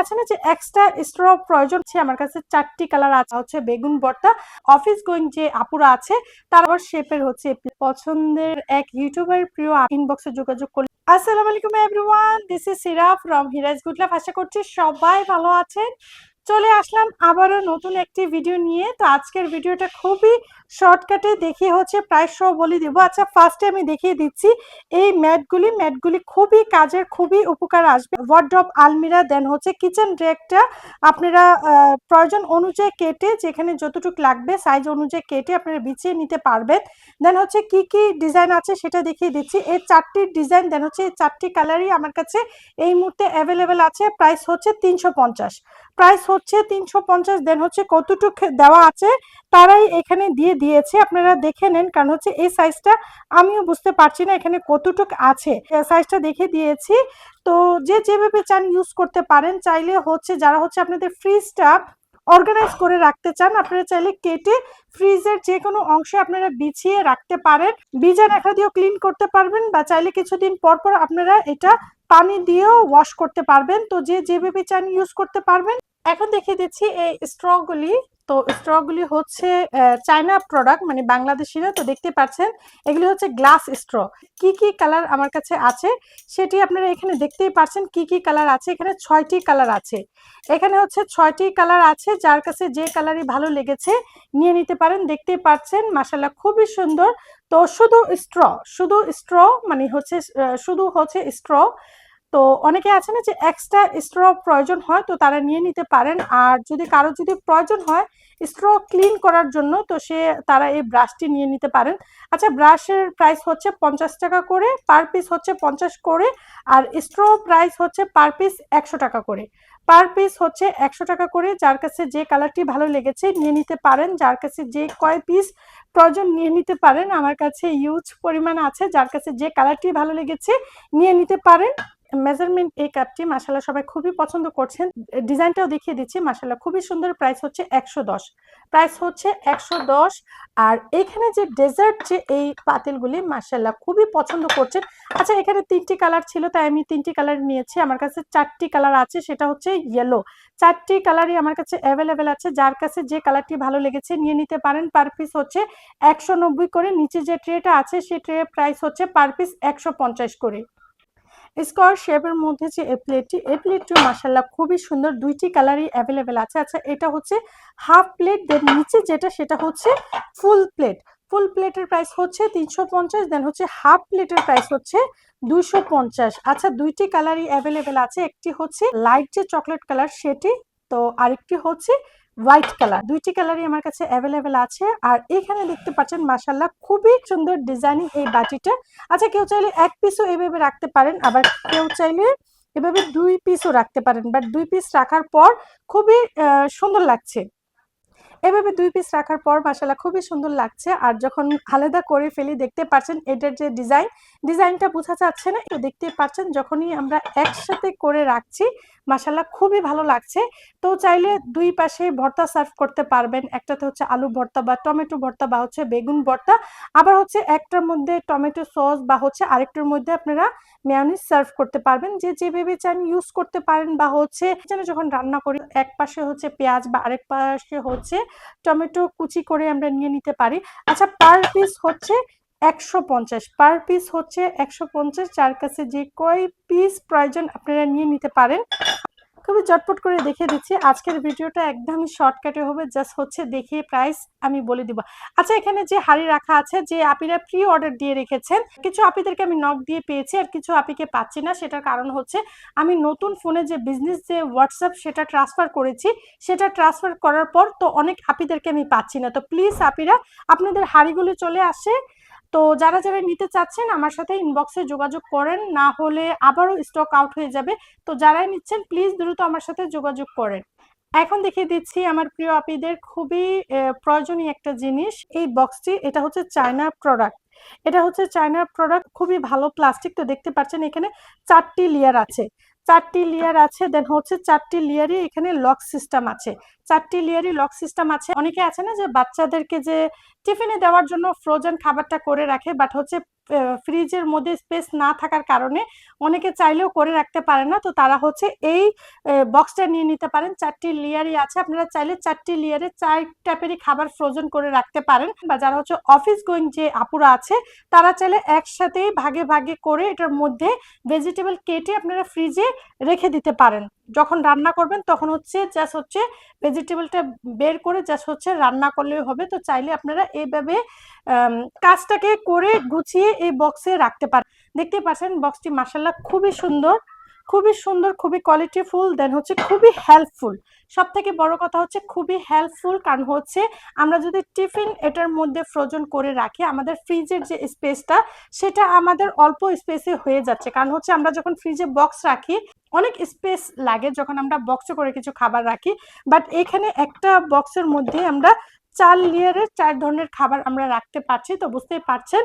আছে না যে এক্সট্রা স্ট্র প্রয়োজন আমার কাছে চারটি কালার আছে। হচ্ছে বেগুন ভর্তা অফিস গোয়িং যে আপুরা আছে, তার আবার শেপের হচ্ছে পছন্দের এক ইউটিউবার প্রিয় ইনবক্সে যোগাযোগ করলে। আসসালামু আলাইকুম everyone this is Sira from Hira's good life আশা করছি সবাই ভালো আছেন। চলে আসলাম আবারও নতুন একটি ভিডিও নিয়ে। তো আজকের ভিডিওটা খুবই শর্টকাটে দেখিয়ে হচ্ছে প্রায় সব বলে দেবো। আচ্ছা ফার্স্টে আমি দেখিয়ে দিচ্ছি, এই ম্যাটগুলি ম্যাটগুলি খুবই কাজের, খুবই উপকার আসবে। ওয়ার্ড্রপ আলমিরা দেন হচ্ছে কিচেন রেকটা আপনারা প্রয়োজন অনুযায়ী কেটে যেখানে যতটুকু লাগবে সাইজ অনুযায়ী কেটে আপনারা বিছিয়ে নিতে পারবেন। দেন হচ্ছে কি কি ডিজাইন আছে সেটা দেখিয়ে দিচ্ছি। এই চারটি ডিজাইন দেন হচ্ছে এই চারটি কালারই আমার কাছে এই মুহূর্তে অ্যাভেলেবেল আছে। প্রাইস হচ্ছে তিনশো পঞ্চাশ। প্রাইস হচ্ছে তিনশো পঞ্চাশ দেন হচ্ছে কতটুক দেওয়া আছে, তারাই এখানে দিয়ে দিয়েছে, আপনারা দেখে নেন। কারণ হচ্ছে এই সাইজটা আমিও বুঝতে পারছি না এখানে কতটুক আছে। সাইজটা দেখে দিয়েছি। তো যে যেভাবে চান ইউজ করতে পারেন, চাইলে হচ্ছে যারা হচ্ছে আপনাদের ফ্রিজটা অর্গানাইজ করে রাখতে চান, আপনারা চাইলে কেটে ফ্রিজের যে কোনো অংশে আপনারা বিছিয়ে রাখতে পারেন। বীজা রেখা দিয়েও ক্লিন করতে পারবেন বা চাইলে কিছুদিন পর পর আপনারা এটা পানি দিয়েও ওয়াশ করতে পারবেন। তো যে যেভাবে চান ইউজ করতে পারবেন এখন দেখিয়ে দিচ্ছি এই স্ট্রগুলি তো স্ট্রগুলি হচ্ছে চায়না প্রোডাক্ট মানে বাংলাদেশিরা তো দেখতে পাচ্ছেন, এগুলি হচ্ছে গ্লাস স্ট্র কি কি কালার আমার কাছে আছে, সেটি আপনারা এখানে দেখতেই পাচ্ছেন কি কি কালার আছে। এখানে ছয়টি কালার আছে। এখানে হচ্ছে ছয়টি কালার আছে, যার কাছে যে কালারই ভালো লেগেছে, নিয়ে নিতে পারেন। দেখতেই পাচ্ছেন মাসাল্লাহ খুবই সুন্দর। তো শুধু স্ট্র শুধু স্ট্র মানে হচ্ছে শুধু হচ্ছে স্ট্র তো অনেকে আছে না যে এক্সট্রা স্ট্র প্রয়োজন হয়, তো তারা নিয়ে নিতে পারেন। আর যদি কারও যদি প্রয়োজন হয় স্ট্র ক্লিন করার জন্য, তো সে তারা এই ব্রাশটি নিয়ে নিতে পারেন। আচ্ছা ব্রাশের প্রাইস হচ্ছে পঞ্চাশ টাকা করে পার পিস হচ্ছে পঞ্চাশ করে, আর স্ট্র প্রাইস হচ্ছে পার পিস একশো টাকা করে। পার পিস হচ্ছে একশো টাকা করে, যার কাছে যে কালারটি ভালো লেগেছে, নিয়ে নিতে পারেন। যার কাছে যে কয় পিস প্রয়োজন, নিয়ে নিতে পারেন। আমার কাছে ইউজ পরিমাণ আছে, যার কাছে যে কালারটি ভালো লেগেছে, নিয়ে নিতে পারেন। মেজারমেন্ট এই কাপটি মাসাল্লাহ সবাই খুবই পছন্দ করছেন। ডিজাইনটাও দেখিয়ে দিচ্ছি মাসাল্লাহ খুবই সুন্দর প্রাইস হচ্ছে একশো দশ। প্রাইস হচ্ছে একশো দশ আর এখানে যে ডেজার্ট যে এই পাতিলগুলি মাসাল্লাহ খুবই পছন্দ করছেন। আচ্ছা এখানে তিনটি কালার ছিল, তাই আমি তিনটি কালার নিয়েছি। আমার কাছে চারটি কালার আছে, সেটা হচ্ছে ইয়েলো চারটি কালারই আমার কাছে অ্যাভেলেবেল আছে। যার কাছে যে কালারটি ভালো লেগেছে, নিয়ে নিতে পারেন। পার পিস হচ্ছে একশো নব্বই করে। নিচে যে ট্রেটা আছে, সেই ট্রে প্রাইস হচ্ছে পার পিস একশো পঞ্চাশ করে। স্কোয়ার শেপের মধ্যে যে এই প্লেটটি এই প্লেটটি মাসাল্লাহ খুবই সুন্দর। দুইটি কালারই অ্যাভেলেবেল আছে। আচ্ছা এটা হচ্ছে হাফ প্লেট দেন নিচে যেটা, সেটা হচ্ছে ফুল প্লেট ফুল প্লেটের প্রাইস হচ্ছে তিনশো পঞ্চাশ দেন হচ্ছে হাফ প্লেটের প্রাইস হচ্ছে দুইশো পঞ্চাশ। আচ্ছা দুইটি কালারই অ্যাভেলেবেল আছে। একটি হচ্ছে লাইট যে চকলেট কালার সেটি, তো আরেকটি হচ্ছে হোয়াইট কালার দুইটি কালারই আমার কাছে অ্যাভেলেবেল আছে। আর এখানে দেখতে পাচ্ছেন মাসাল্লাহ খুবই সুন্দর ডিজাইনিং এই বাটিটা। আচ্ছা কেউ চাইলে এক পিসও এভাবে রাখতে পারেন, আবার কেউ চাইলে এভাবে দুই পিসও রাখতে পারেন। বাট দুই পিস রাখার পর খুবই সুন্দর লাগছে। এভাবে দুই পিস রাখার পর মাসাল্লাহ খুবই সুন্দর লাগছে। আর যখন আলাদা করে ফেলি, দেখতে পাচ্ছেন, এটার যে ডিজাইন ডিজাইনটা বোঝা যাচ্ছে না। একটু দেখতে পাচ্ছেন, যখনই আমরা একসাথে করে রাখছি মাসাল্লাহ খুবই ভালো লাগছে। তো চাইলে দুই পাশে ভর্তা সার্ভ করতে পারবেন। একটাতে হচ্ছে আলু ভর্তা বা টমেটো ভর্তা বা হচ্ছে বেগুন ভর্তা। আবার হচ্ছে একটার মধ্যে টমেটো সস বা হচ্ছে আরেকটার মধ্যে আপনারা মেয়নিজ সার্ভ করতে পারবেন। যে যেভাবে চান ইউজ করতে পারেন বা হচ্ছে যেন যখন রান্না করি, এক পাশে হচ্ছে পেঁয়াজ বা আরেক পাশে হচ্ছে টমেটো কুচি করে আমরা নিয়ে নিতে পারি। আচ্ছা পার পিস হচ্ছে একশো পঞ্চাশ পার পিস হচ্ছে একশো পঞ্চাশ, যার কাছে যে কয় পিস প্রয়োজন আপনারা নিয়ে নিতে পারেন। খুবই চটপট করে দেখিয়ে দিচ্ছি। আজকের ভিডিওটা একদমই শর্টকাটে হবে জাস্ট হচ্ছে দেখিয়ে প্রাইস আমি বলে দিব। আচ্ছা এখানে যে হাড়ি রাখা আছে, যে আপিরা প্রি অর্ডার দিয়ে রেখেছেন, কিছু আপিদেরকে আমি নক দিয়ে পেয়েছি আর কিছু আপিকে পাচ্ছি না। সেটার কারণ হচ্ছে আমি নতুন ফোনে যে বিজনেস যে হোয়াটসঅ্যাপ সেটা ট্রান্সফার করেছি, সেটা ট্রান্সফার করার পর তো অনেক আপিদেরকে আমি পাচ্ছি না। তো প্লিজ আপিরা, আপনাদের হাড়িগুলো চলে আসে। তো যারা যারা নিতে চাচ্ছেন আমার সাথে ইনবক্সে যোগাযোগ করেন, না হলে আবারও স্টক আউট হয়ে যাবে। তো যারাই নিচ্ছেন প্লিজ দ্রুত আমার সাথে যোগাযোগ করেন। এখন দেখিয়ে দিচ্ছি আমার প্রিয় আপিদের খুবই প্রয়োজনীয় একটা জিনিস। এই বক্সটি এটা হচ্ছে চায়না প্রোডাক্ট এটা হচ্ছে চায়নার প্রোডাক্ট খুবই ভালো প্লাস্টিক তো দেখতে পাচ্ছেন এখানে চারটি লেয়ার আছে। চারটি লেয়ার আছে দেন হচ্ছে চারটি লেয়ারই এখানে লক সিস্টেম আছে। চারটি লেয়ারই লক সিস্টেম আছে। অনেকে আছে না যে বাচ্চাদেরকে যে টিফিনে দেওয়ার জন্য ফ্রোজেন খাবারটা করে রাখে বাট হচ্ছে ফ্রিজের মধ্যে স্পেস না থাকার কারণে অনেকে চাইলেও করে রাখতে পারে না। তো তারা হচ্ছে এই বক্সটা নিয়ে নিতে পারেন। চারটি লেয়ারই আছে। আপনারা চাইলে চারটি লেয়ারে চার টাইপেরই খাবার ফ্রোজেন করে রাখতে পারেন। বা যারা হচ্ছে অফিস গোয়িং যে আপুরা আছে, তারা চাইলে একসাথেই ভাগে ভাগে করে এটার মধ্যে ভেজিটেবল কেটে আপনারা ফ্রিজে রেখে দিতে পারেন। যখন রান্না করবেন তখন হচ্ছে জাস্ট হচ্ছে ভেজিটেবলটা বের করে জাস্ট হচ্ছে রান্না করলে হবে। তো চাইলে আপনারা এইভাবে কাজটাকে করে গুছিয়ে এই বক্সে রাখতে পারেন দেখতে পাচ্ছেন বক্সটি মাসাল্লাহ খুবই সুন্দর। খুবই সুন্দর, খুবই কোয়ালিটিফুল দেন হচ্ছে খুবই হেল্পফুল সব থেকে বড় কথা হচ্ছে খুবই হেল্পফুল কারণ হচ্ছে আমরা যদি টিফিন এটার মধ্যে ফ্রোজন করে রাখি, আমাদের ফ্রিজের যে স্পেসটা সেটা আমাদের অল্প স্পেসে হয়ে যাচ্ছে। কারণ হচ্ছে আমরা যখন ফ্রিজে বক্স রাখি, অনেক স্পেস লাগে যখন আমরা বক্সে করে কিছু খাবার রাখি বাট এখানে একটা বক্সের মধ্যে আমরা চার লেয়ারের চার ধরনের খাবার আমরা রাখতে পারছি, তো বুঝতেই পারছেন।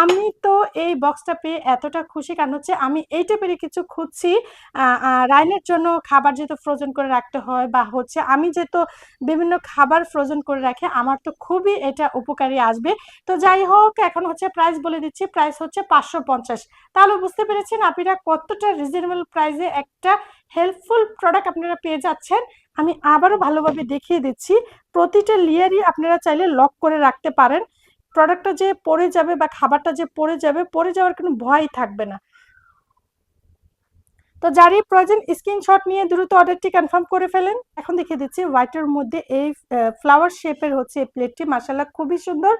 আমি তো এই বক্সটা পেয়ে এতটা খুশি, কারণ হচ্ছে আমি এই টাইপেরই কিছু খুঁজছি। রাইনের জন্য খাবার যেহেতু ফ্রোজেন করে রাখতে হয় বা হচ্ছে আমি যেহেতু বিভিন্ন খাবার ফ্রোজেন করে রাখি, আমার তো খুবই এটা উপকারী আসবে। তো যাই হোক, এখন হচ্ছে প্রাইস বলে দিচ্ছি প্রাইস হচ্ছে পাঁচশো পঞ্চাশ। তাহলে বুঝতে পেরেছেন আপনারা কতটা রিজনেবল প্রাইসে একটা হেল্পফুল প্রোডাক্ট আপনারা পেয়ে যাচ্ছেন। আমি আবারও ভালোভাবে দেখিয়ে দিচ্ছি। প্রতিটা লেয়ারই আপনারা চাইলে লক করে রাখতে পারেন। প্রোডাক্টটা যে পড়ে যাবে বা খাবারটা যে পড়ে যাবে, পড়ে যাওয়ার কোনো ভয় থাকবে না। তো যারই প্রয়োজন স্ক্রিনশট নিয়ে দ্রুত অর্ডারটি কনফার্ম করে ফেলেন। এখন দেখিয়ে দিচ্ছি হোয়াইটের মধ্যে এই ফ্লাওয়ার শেপের হচ্ছে এই প্লেটটি মাসাল্লাহ খুবই সুন্দর।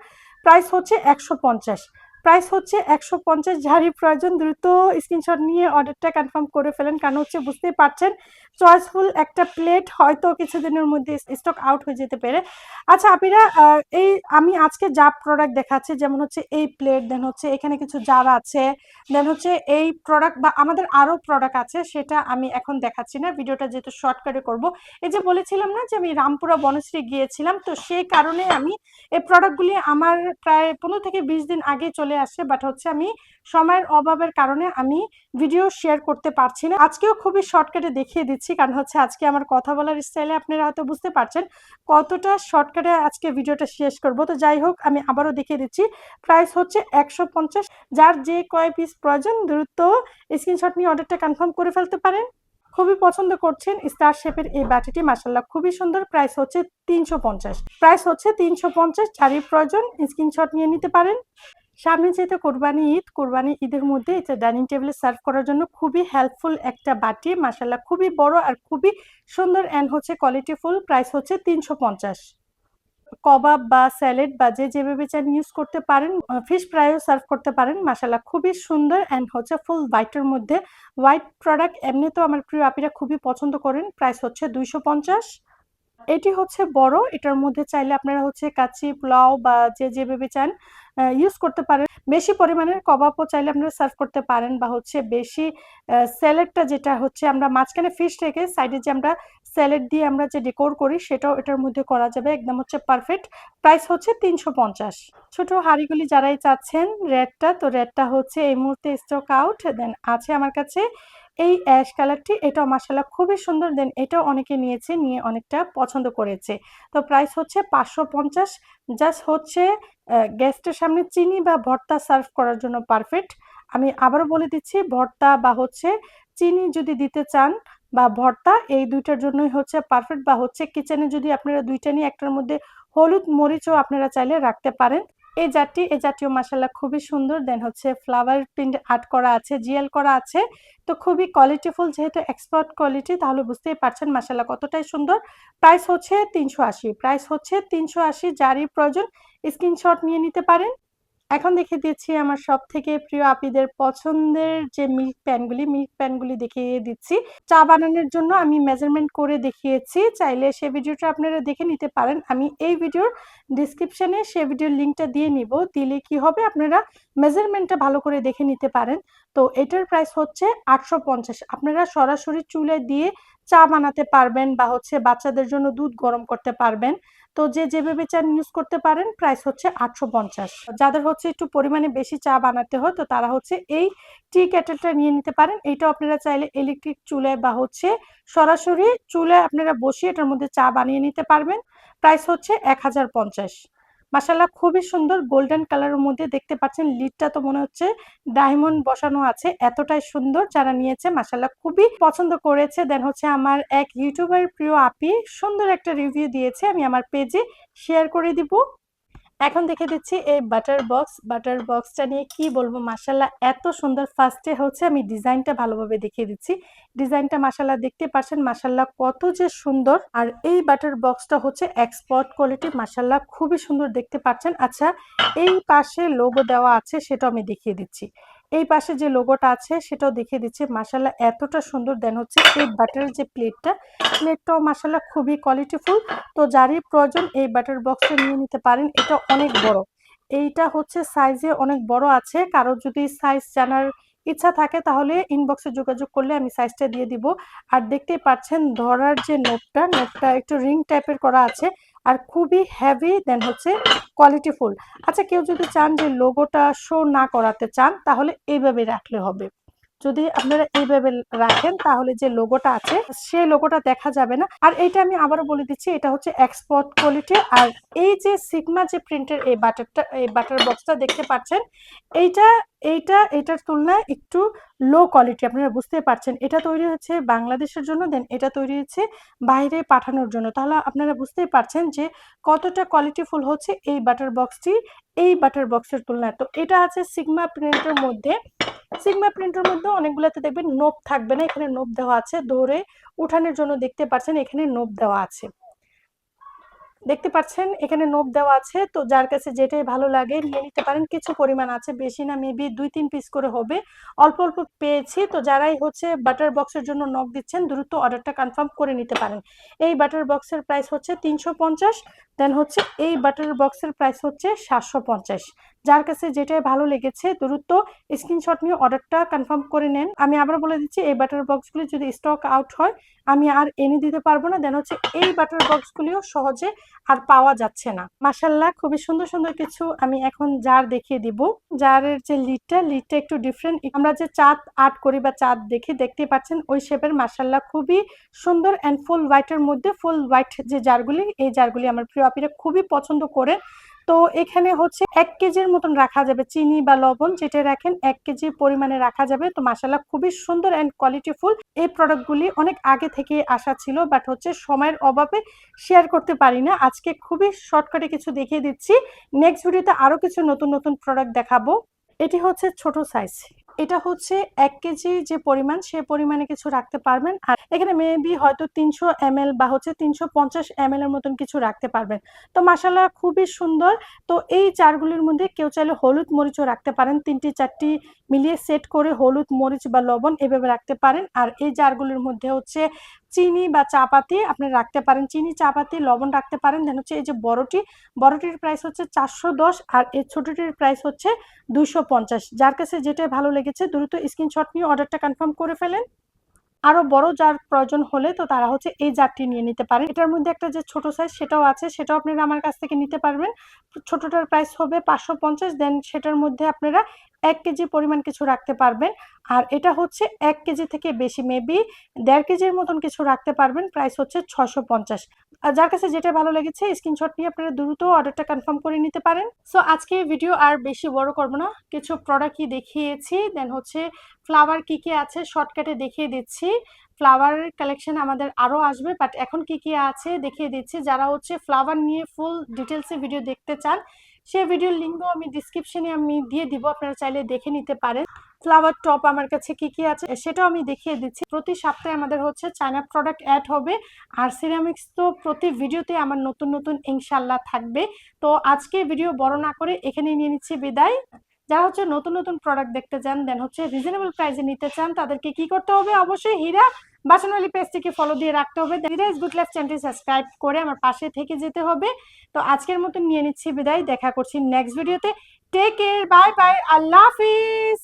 প্রাইস হচ্ছে একশো পঞ্চাশ। প্রাইস হচ্ছে একশো পঞ্চাশ। ঝাড়ি প্রয়োজন দ্রুত স্ক্রিনশট নিয়ে অর্ডারটা কনফার্ম করে ফেলেন। কারণ হচ্ছে বুঝতেই পারছেন চয়েসফুল একটা প্লেট হয়তো কিছুদিনের মধ্যে স্টক আউট হয়ে যেতে পারে। আচ্ছা আপিরা এই আমি আজকে যা প্রোডাক্ট দেখাচ্ছি, যেমন হচ্ছে এই প্লেট দেন হচ্ছে এখানে কিছু জার আছে দেন হচ্ছে এই প্রোডাক্ট বা আমাদের আরও প্রোডাক্ট আছে, সেটা আমি এখন দেখাচ্ছি না ভিডিওটা যেহেতু শর্টকাটে করব। এই যে বলেছিলাম না যে আমি রামপুরা বনশ্রী গিয়েছিলাম, তো সেই কারণে আমি এই প্রোডাক্টগুলি আমার প্রায় পনেরো থেকে বিশ দিন আগে চলে আসে বাট হচ্ছে আমি সময়ের অভাবের কারণে আমি ভিডিও শেয়ার করতে পারছি না। আজকেও খুবই শর্টকাটে দেখিয়ে দিচ্ছি কারণ হচ্ছে আজকে আমার কথা বলার স্টাইলে আপনারা হয়তো বুঝতে পারছেন কতটা শর্টকাটে আজকে ভিডিওটা শেষ করব। তো যাই হোক, আমি আবারও দেখিয়ে দিচ্ছি। প্রাইস হচ্ছে একশো পঞ্চাশ। যার যে কয় পিস প্রয়োজন দ্রুত স্ক্রিনশট নিয়ে অর্ডারটা কনফার্ম করে ফেলতে পারেন। খুবই পছন্দ করছেন স্টার শেপের এই ব্যাটিটি মাসাল্লাহ খুবই সুন্দর। প্রাইস হচ্ছে তিনশো পঞ্চাশ। প্রাইস হচ্ছে তিনশো পঞ্চাশ। চারি প্রয়োজন স্ক্রিনশট নিয়ে নিতে পারেন। সামনে যেহেতু কোরবানি ঈদ, কোরবানি ঈদের মধ্যে এটা ডাইনিং টেবিলে সার্ভ করার জন্য খুবই হেল্পফুল একটা বাটি মাসাল্লাহ খুবই বড় আর খুবই সুন্দর অ্যান্ড হচ্ছে কোয়ালিটিফুল প্রাইস হচ্ছে তিনশো পঞ্চাশ। কবাব বা স্যালেড বা যে যেভাবে চান ইউজ করতে পারেন ফিশ ফ্রাইও সার্ভ করতে পারেন মাসাল্লাহ খুবই সুন্দর অ্যান্ড হচ্ছে ফুল হোয়াইটের মধ্যে। হোয়াইট প্রোডাক্ট এমনি তো আমার প্রিয় আপিরা খুবই পছন্দ করেন প্রাইস হচ্ছে দুইশো পঞ্চাশ। এটি হচ্ছে বড়। এটার মধ্যে চাইলে আপনারা হচ্ছে কাচি, পোলাও বা যে যেভাবে চান ইউজ করতে পারেন। বেশি পরিমাণের কবাবও চাইলে আপনারা সার্ভ করতে পারেন বা হচ্ছে বেশি স্যালেডটা যেটা হচ্ছে আমরা মাঝখানে ফিশ রেখে সাইডে যে আমরা স্যালেড দিয়ে আমরা যে ডেকোর করি, সেটাও এটার মধ্যে করা যাবে। একদম হচ্ছে পারফেক্ট প্রাইস হচ্ছে তিনশো পঞ্চাশ। ছোট হাড়িগুলি যারাই চাচ্ছেন রেডটা তো রেডটা হচ্ছে এই মুহূর্তে স্টক আউট দেন আছে আমার কাছে এই অ্যাশ কালারটি এটাও মাসাল্লাহ খুবই সুন্দর। দেন এটাও অনেকে নিয়েছে, নিয়ে অনেকটা পছন্দ করেছে। তো প্রাইস হচ্ছে পাঁচশো পঞ্চাশ। জাস্ট হচ্ছে গ্যাসটার সামনে চিনি বা ভর্তা সার্ভ করার জন্য পারফেক্ট আমি আবারও বলে দিচ্ছি, ভর্তা বা হচ্ছে চিনি যদি দিতে চান বা ভর্তা, এই দুইটার জন্যই হচ্ছে পারফেক্ট বা হচ্ছে কিচেনে যদি আপনারা দুইটা নিয়ে একটার মধ্যে হলুদ মরিচও আপনারা চাইলে রাখতে পারেন। এই জাতটি এই জাতীয় মাসাল্লাহ খুবই সুন্দর। দেন হচ্ছে ফ্লাওয়ার প্রিন্ট আর্ট করা আছে জিএল করা আছে। তো খুবই কোয়ালিটিফুল যেহেতু এক্সপার্ট কোয়ালিটি তাহলে বুঝতেই পারছেন মাসাল্লাহ কতটাই সুন্দর। প্রাইস হচ্ছে তিনশো আশি প্রাইস হচ্ছে তিনশো আশি, যারই প্রয়োজন স্ক্রিনশট নিয়ে নিতে পারেন। এখন দেখে দিচ্ছি আমার সব থেকে প্রিয় আপিদের পছন্দের যে মিল্ক প্যানগুলি মিল্ক প্যানগুলি দেখিয়ে দিচ্ছি। চা বানানোর জন্য আমি মেজারমেন্ট করে দেখিয়েছি। চাইলে সে ভিডিওটা আপনারা দেখে নিতে পারেন। আমি এই ভিডিওর ডিসক্রিপশানে সে ভিডিওর লিঙ্কটা দিয়ে নিব। দিলে কি হবে? আপনারা মেজারমেন্টটা ভালো করে দেখে নিতে পারেন। তো এটার প্রাইস হচ্ছে আটশো পঞ্চাশ। আপনারা সরাসরি চুলে দিয়ে চা বানাতে পারবেন বা হচ্ছে বাচ্চাদের জন্য দুধ গরম করতে পারবেন। তো যে যেভাবে চা ইউজ করতে পারেন প্রাইস হচ্ছে আটশো পঞ্চাশ। যাদের হচ্ছে একটু পরিমাণে বেশি চা বানাতে হয়, তো তারা হচ্ছে এই টি ক্যাটেলটা নিয়ে নিতে পারেন। এইটা আপনারা চাইলে ইলেকট্রিক চুলে বা হচ্ছে সরাসরি চুলে আপনারা বসিয়ে এটার মধ্যে চা বানিয়ে নিতে পারবেন। প্রাইস হচ্ছে এক হাজার পঞ্চাশ। মাসাল্লাহ খুবই সুন্দর গোল্ডেন কালারের মধ্যে দেখতে পাচ্ছেন লিডটা তো মনে হচ্ছে ডায়মন্ড বসানো আছে, এতটাই সুন্দর যারা নিয়েছে মাসাল্লাহ খুবই পছন্দ করেছে। দেন হচ্ছে আমার এক ইউটিউবার প্রিয় আপি, সুন্দর একটা রিভিউ দিয়েছে, আমি আমার পেজে শেয়ার করে দিব। এখন দেখে দিচ্ছি এই বাটার বক্স বাটার বক্সটা নিয়ে কি বলব মাসাল্লাহ এত সুন্দর ফার্স্টে হচ্ছে আমি ডিজাইনটা ভালোভাবে দেখিয়ে দিচ্ছি। ডিজাইনটা মাসাল্লাহ দেখতে পাচ্ছেন মাসাল্লাহ কত যে সুন্দর। আর এই বাটার বক্সটা হচ্ছে এক্সপোর্ট কোয়ালিটি মাসাল্লাহ খুবই সুন্দর দেখতে পাচ্ছেন। আচ্ছা এই পাশে লোগো দেওয়া আছে সেটা আমি দেখিয়ে দিচ্ছি। এই পাশে যে লোগোটা আছে, সেটাও দেখিয়ে দিচ্ছি। মাসাল্লাহ এতটা সুন্দর দেন হচ্ছে এই বাটারের যে প্লেটটা প্লেটটাও মাসাল্লাহ খুবই কোয়ালিটিফুল তো যারই প্রয়োজন এই বাটার বক্সটা নিয়ে নিতে পারেন, এটা অনেক বড়। এইটা হচ্ছে সাইজে অনেক বড় আছে। কারও যদি সাইজ জানার ইচ্ছা থাকে, তাহলে ইনবক্সে যোগাযোগ করলে আমি সাইজটা দিয়ে দিব। আর দেখতেই পাচ্ছেন ধরার যে নোটটা নোটটা একটু রিং টাইপের করা আছে। আর খুবই হেভি দেন হচ্ছে কোয়ালিটিফুল আচ্ছা কেউ যদি চান যে লোগোটা শো না করাতে চান, তাহলে এইভাবে রাখলে হবে। যদি আপনারা এইভাবে রাখেন, তাহলে যে লোগোটা আছে, সেই লোগোটা দেখা যাবে না। আর এইটা আমি আবারও বলে দিচ্ছি, এটা হচ্ছে এক্সপোর্ট কোয়ালিটি আর এই যে সিগমা যে প্রিন্টের এই বাটারটা এই বাটার বক্সটা দেখতে পাচ্ছেন, এইটা এইটা, এটার তুলনায় একটু লো কোয়ালিটি আপনারা বুঝতে পারছেন। এটা তৈরি হচ্ছে বাংলাদেশের জন্য দেন এটা তৈরি হচ্ছে বাইরে পাঠানোর জন্য। তাহলে আপনারা বুঝতেই পারছেন যে কতটা কোয়ালিটিফুল হচ্ছে এই বাটার বক্সটি এই বাটার বক্সের তুলনায়। তো এটা আছে সিগমা প্রিন্টের মধ্যে। সিগমা প্রিন্টের মধ্যে অনেকগুলোতে দেখবেন নোপ থাকবে না, এখানে নোপ দেওয়া আছে, ধরে উঠানোর জন্য দেখতে পাচ্ছেন এখানে নোপ দেওয়া আছে। দেখতে পাচ্ছেন এখানে নোপ দেওয়া আছে, তো যার কাছে যেটাই ভালো লাগে নিয়ে নিতে পারেন, কিছু পরিমাণ আছে, বেশি না মেবি দুই তিন পিস করে হবে। অল্প অল্প পেয়েছি, তো যারাই হচ্ছে বাটার বক্সের জন্য নখ দিচ্ছেন, দ্রুত অর্ডারটা কনফার্ম করে নিতে পারেন। এই বাটার বক্সের প্রাইস হচ্ছে তিনশো পঞ্চাশ দেন হচ্ছে এই বাটার বক্সের প্রাইস হচ্ছে সাতশো পঞ্চাশ। যার কাছে যেটাই ভালো লেগেছে, দ্রুত স্ক্রিনশট নিয়ে অর্ডারটা কনফার্ম করে নেন। আমি আবার বলে দিচ্ছি, এই বাটার বক্সগুলি যদি স্টক আউট হয়, আমি আর এনে দিতে পারব না। দেন হচ্ছে এই বাটার বক্সগুলিও সহজে আর পাওয়া যাচ্ছে না। মাসাল্লাহ খুবই সুন্দর সুন্দর কিছু আমি এখন জার দেখিয়ে দিব। জারের যে লিডটা লিডটা একটু ডিফারেন্ট আমরা যে চাঁদ আর্ট করি বা চাঁদ দেখি দেখতে পাচ্ছেন, ওই শেপের মাসাল্লাহ খুবই সুন্দর অ্যান্ড ফুল হোয়াইটের মধ্যে ফুল হোয়াইট যে জারগুলি এই জারগুলি আমার প্রিয় আপিরা খুবই পছন্দ করে। তো এখানে হচ্ছে এক কেজির মতন রাখা যাবে চিনি বা লবণ, যেটা রাখেন এক কেজি পরিমাণে রাখা যাবে। তো মাসাল্লাহ খুবই সুন্দর অ্যান্ড কোয়ালিটিফুল এই প্রোডাক্টগুলি অনেক আগে থেকে আসা ছিল বাট হচ্ছে সময়ের অভাবে শেয়ার করতে পারি না। আজকে খুবই শর্টকাটে কিছু দেখিয়ে দিচ্ছি। নেক্সট ভিডিওতে আরও কিছু নতুন নতুন প্রোডাক্ট দেখাবো। এটি হচ্ছে ছোট সাইজ এটা হচ্ছে এক কেজি যে পরিমাণ, সে পরিমাণে কিছু রাখতে পারবেন। আর এখানে মেবি হয়তো তিনশো এম বা হচ্ছে তিনশো পঞ্চাশ এম এর মতন কিছু রাখতে পারবেন। তো মাসালা খুবই সুন্দর। তো এই চারগুলির মধ্যে কেউ চাইলে হলুদ মরিচও রাখতে পারেন। তিনটি চারটি মিলিয়ে সেট করে হলুদ মরিচ বা লবণ এভাবে রাখতে পারেন। আর এই জারগুলির মধ্যে হচ্ছে চিনি বা চাপাতি আপনি রাখতে পারেন। চিনি চাপাতি লবণ রাখতে পারেন। দেন হচ্ছে এই যে বড়টি, বড়টির প্রাইস হচ্ছে চারশো দশ আর এই ছোটটির প্রাইস হচ্ছে দুশো পঞ্চাশ। যার কাছে যেটাই ভালো লেগেছে, দ্রুত স্ক্রিনশট নিয়ে অর্ডারটা কনফার্ম করে ফেলেন। আরও বড় যার প্রয়োজন হলে তো তারা হচ্ছে এই জারটি নিয়ে নিতে পারেন এটার মধ্যে একটা যে ছোট সাইজ সেটাও আছে, সেটাও আপনারা আমার কাছ থেকে নিতে পারবেন। ছোটটার প্রাইস হবে পাঁচশো পঞ্চাশ দেন সেটার মধ্যে আপনারা এক কেজি পরিমাণ কিছু রাখতে পারবেন। আর এটা হচ্ছে এক কেজি থেকে বেশি মেবি দেড় কেজির মতন কিছু রাখতে পারবেন। প্রাইস হচ্ছে ছশো পঞ্চাশ। আর যার কাছে যেটা ভালো লেগেছে স্ক্রিনশট নিয়ে আপনারা দ্রুত অর্ডারটা কনফার্ম করে নিতে পারেন। সো আজকে ভিডিও আর বেশি বড় করব না। কিছু প্রোডাক্টই দেখিয়েছি দেন হচ্ছে ফ্লাওয়ার কি কি আছে শর্টকাটে দেখিয়ে দিচ্ছি। ফ্লাওয়ার কালেকশন আমাদের আরও আসবে বাট এখন কি কি আছে দেখিয়ে দিচ্ছি। যারা হচ্ছে ফ্লাওয়ার নিয়ে ফুল ডিটেলসে ভিডিও দেখতে চান সে ভিডিওর লিঙ্কও আমি ডিসক্রিপশনে আমি দিয়ে দিব, আপনারা চাইলে দেখে নিতে পারেন। ফ্লাওয়ার টপ আমার কাছে কি কি আছে, সেটাও আমি দেখিয়ে দিচ্ছি। প্রতি সপ্তাহে আমাদের হচ্ছে চায়না প্রোডাক্ট অ্যাড হবে, আর সিরামিক্স তো প্রতি ভিডিওতে আমার নতুন নতুন ইনশাল্লাহ থাকবে। তো আজকে ভিডিও বড় না করে এখানে নিয়ে নিচ্ছি বিদায়। যারা হচ্ছে নতুন নতুন প্রোডাক্ট দেখতে চান দেন হচ্ছে রিজনেবল প্রাইসে নিতে চান, তাদেরকে কি করতে হবে? অবশ্যই হীরা বাসনওয়ালি পেজটিকে ফলো দিয়ে রাখতে হবে। হীরা গুড লাইফ চ্যানেলটি সাবস্ক্রাইব করে আমার পাশে থেকে যেতে হবে। তো আজকের মতন নিয়ে নিচ্ছি বিদায়। দেখা করছি নেক্সট ভিডিওতে টেক কেয়ার বাই বাই আল্লাহ হাফিজ!